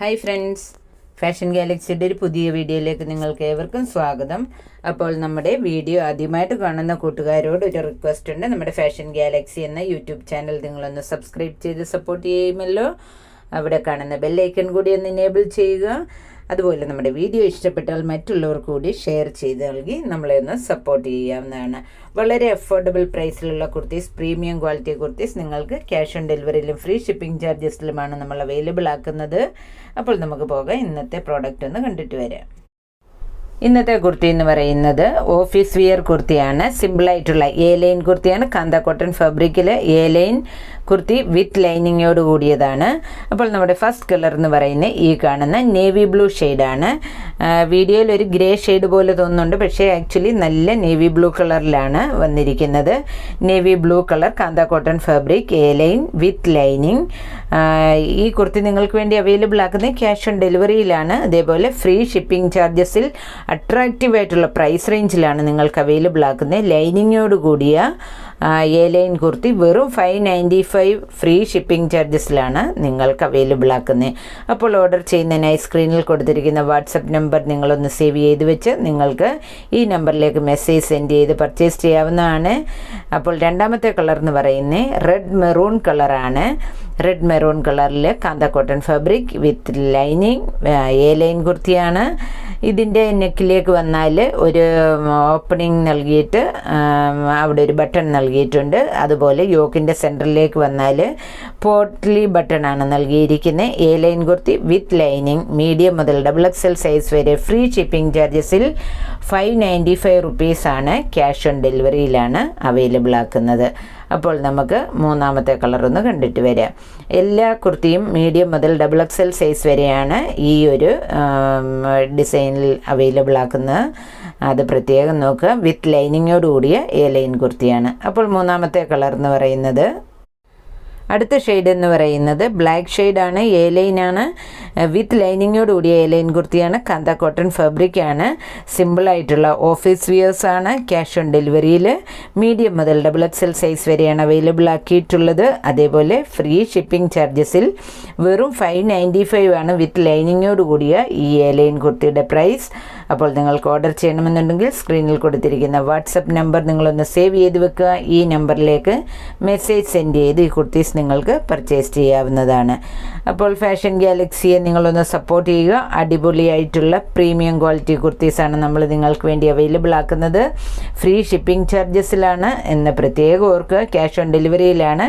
Hi friends fashion ഗാലക്സിയുടെ ഒരു പുതിയ വീഡിയോയിലേക്ക് നിങ്ങൾക്ക് ഏവർക്കും സ്വാഗതം. അപ്പോൾ നമ്മുടെ വീഡിയോ ആദ്യമായിട്ട് കാണുന്ന കൂട്ടുകാരോട് ഒരു റിക്വസ്റ്റ് ഉണ്ട്. നമ്മുടെ ഫാഷൻ ഗാലക്സി എന്ന യൂട്യൂബ് ചാനൽ നിങ്ങളൊന്ന് സബ്സ്ക്രൈബ് ചെയ്ത് സപ്പോർട്ട് ചെയ്യുമല്ലോ. അവിടെ കാണുന്ന ബെല്ലൈക്കൺ കൂടി ഒന്ന് എനേബിൾ ചെയ്യുക. അതുപോലെ നമ്മുടെ വീഡിയോ ഇഷ്ടപ്പെട്ടാൽ മറ്റുള്ളവർ കൂടി ഷെയർ ചെയ്ത് നൽകി നമ്മളെ ഒന്ന് സപ്പോർട്ട് ചെയ്യാവുന്നതാണ്. വളരെ അഫോർഡബിൾ പ്രൈസിലുള്ള കുർത്തീസ് പ്രീമിയം ക്വാളിറ്റി കുർത്തീസ് നിങ്ങൾക്ക് ക്യാഷ് ഓൺ ഡെലിവറിയിലും ഫ്രീ ഷിപ്പിംഗ് ചാർജസിലുമാണ് നമ്മൾ അവൈലബിൾ ആക്കുന്നത്. അപ്പോൾ നമുക്ക് പോകാം. ഇന്നത്തെ പ്രോഡക്റ്റ് ഒന്ന് കണ്ടിട്ട് വരാം. ഇന്നത്തെ കുർത്തി എന്ന് പറയുന്നത് ഓഫീസ് വിയർ കുർത്തിയാണ്. സിമ്പിളായിട്ടുള്ള എ ലൈൻ കുർത്തിയാണ്. കാന്ത കോട്ടൺ ഫാബ്രിക്കിൽ എ ലൈൻ കുർത്തി വിത്ത് ലൈനിങ്ങോട് കൂടിയതാണ്. അപ്പോൾ നമ്മുടെ ഫസ്റ്റ് കളർ എന്ന് പറയുന്നത് ഈ കാണുന്ന നേവി ബ്ലൂ ഷെയ്ഡാണ് വീഡിയോയിൽ ഒരു ഗ്രേ ഷെയ്ഡ് പോലെ തോന്നുന്നുണ്ട്. പക്ഷേ ആക്ച്വലി നല്ല നേവി ബ്ലൂ കളറിലാണ് വന്നിരിക്കുന്നത്. Navy blue colour kantha cotton fabric A line with lining ഈ കുർത്തി നിങ്ങൾക്ക് വേണ്ടി അവൈലബിൾ ആക്കുന്നത് ക്യാഷ് ഓൺ ഡെലിവറിയിലാണ് അതേപോലെ ഫ്രീ ഷിപ്പിംഗ് ചാർജസിൽ അട്രാക്റ്റീവ് ആയിട്ടുള്ള പ്രൈസ് റേഞ്ചിലാണ് നിങ്ങൾക്ക് അവൈലബിൾ ആക്കുന്നത്. ലൈനിങ്ങോട് കൂടിയ എ ലൈൻ കുർത്തി വെറും five ninety five free shipping ചാർജസിലാണ് നിങ്ങൾക്ക് അവൈലബിൾ ആക്കുന്നത്. അപ്പോൾ ഓർഡർ ചെയ്യുന്നതിനായി സ്ക്രീനിൽ കൊടുത്തിരിക്കുന്ന വാട്സപ്പ് നമ്പർ നിങ്ങളൊന്ന് സേവ് ചെയ്ത് വെച്ച് നിങ്ങൾക്ക് ഈ നമ്പറിലേക്ക് മെസ്സേജ് സെൻഡ് ചെയ്ത് പർച്ചേസ് ചെയ്യാവുന്നതാണ്. അപ്പോൾ രണ്ടാമത്തെ കളർ എന്ന് പറയുന്നത് റെഡ് മെറൂൺ കളറാണ് റെഡ് മെറൂൺ കളറിൽ kantha cotton fabric with lining A line കുർത്തിയാണ്. ഇതിന്റെ നെക്കിലേക്ക് വന്നാൽ ഒരു ഓപ്പണിംഗ് നൽകിയിട്ട് അവിടെ ഒരു ബട്ടൺ നൽകിയിട്ടുണ്ട്. അതുപോലെ യോക്കിന്റെ സെന്ററിലേക്ക് വന്നാൽ പോട്ട്ലി ബട്ടണാണ് നൽകിയിരിക്കുന്നത് A line kurti with lining medium മുതൽ ഡബിൾ എക്സ് എൽ സൈസ് വരെ ഫ്രീ ഷിപ്പിംഗ് ചാർജസിൽ ഫൈവ് നയന്റി ഫൈവ് റുപ്പീസാണ് ക്യാഷ് ഓൺ ഡെലിവറിയിലാണ് അവൈലബിൾ ആക്കുന്നത്. അപ്പോൾ നമുക്ക് മൂന്നാമത്തെ കളർ ഒന്ന് കണ്ടിട്ട് വരാം. എല്ലാ കുർത്തിയും മീഡിയം മുതൽ ഡബിൾ എക്സ് എൽ സൈസ് വരെയാണ് ഈ ഒരു ഡിസൈനിൽ അവൈലബിൾ ആക്കുന്നത് അത് പ്രത്യേകം നോക്കുക. വിത്ത് ലൈനിങ്ങോട് കൂടിയ എ ലൈൻ കുർത്തിയാണ്. അപ്പോൾ മൂന്നാമത്തെ കളർ എന്ന് പറയുന്നത് അടുത്ത ഷെയ്ഡ് എന്ന് പറയുന്നത് ബ്ലാക്ക് ഷെയ്ഡാണ് എ ലൈനാണ് വിത്ത് ലൈനിങ്ങോട് കൂടിയ എ ലൈൻ കുർത്തിയാണ്. കാന്ത കോട്ടൺ ഫാബ്രിക് ഫാബ്രിക്കാണ് സിമ്പിളായിട്ടുള്ള ഓഫീസ് വ്യൂസ് ആണ്. ക്യാഷ് ഓൺ ഡെലിവറിയിൽ മീഡിയം മുതൽ ഡബിൾ എക്സ് എൽ സൈസ് വരെയാണ് അവൈലബിൾ ആക്കിയിട്ടുള്ളത്. അതേപോലെ ഫ്രീ ഷിപ്പിംഗ് ചാർജസിൽ വെറും ഫൈവ് നയന്റി ഫൈവ് ആണ് വിത്ത് ലൈനിങ്ങോട് കൂടിയ ഈ എ ലൈൻ കുർത്തിയുടെ പ്രൈസ് അപ്പോൾ നിങ്ങൾക്ക് ഓർഡർ ചെയ്യണമെന്നുണ്ടെങ്കിൽ സ്ക്രീനിൽ കൊടുത്തിരിക്കുന്ന വാട്സപ്പ് നമ്പർ നിങ്ങളൊന്ന് സേവ് ചെയ്ത് വെക്കുക. ഈ നമ്പറിലേക്ക് മെസ്സേജ് സെൻഡ് ചെയ്ത് ഈ കുർത്തീസ് നിങ്ങൾക്ക് പർച്ചേസ് ചെയ്യാവുന്നതാണ്. അപ്പോൾ ഫാഷൻ ഗാലക്സിയെ നിങ്ങളൊന്ന് സപ്പോർട്ട് ചെയ്യുക. അടിപൊളിയായിട്ടുള്ള പ്രീമിയം ക്വാളിറ്റി കുർത്തീസാണ് നമ്മൾ നിങ്ങൾക്ക് വേണ്ടി അവൈലബിൾ ആക്കുന്നത്. ഫ്രീ ഷിപ്പിംഗ് ചാർജസിലാണ് എന്ന് പ്രത്യേകം ഓർക്കുക ക്യാഷ് ഓൺ ഡെലിവറിയിലാണ്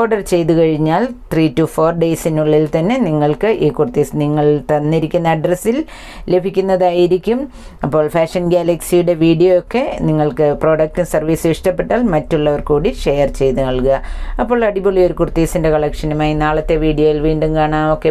ഓർഡർ ചെയ്തു കഴിഞ്ഞാൽ ത്രീ ടു ഫോർ ഡേയ്സിനുള്ളിൽ തന്നെ നിങ്ങൾക്ക് ഈ കുർത്തീസ് നിങ്ങൾ തന്നിരിക്കുന്ന അഡ്രസ്സിൽ ലഭിക്കുന്നതായിരിക്കും. അപ്പോൾ ഫാഷൻ ഗാലക്സിയുടെ വീഡിയോ ഒക്കെ നിങ്ങൾക്ക് പ്രോഡക്റ്റും സർവീസും ഇഷ്ടപ്പെട്ടാൽ മറ്റുള്ളവർ കൂടി ഷെയർ ചെയ്ത് നൽകുക. അപ്പോൾ അടിപൊളി ഒരു കുർത്തീസിന്റെ കളക്ഷനുമായി നാളത്തെ വീഡിയോയിൽ വീണ്ടും കാണാം. ഓക്കെ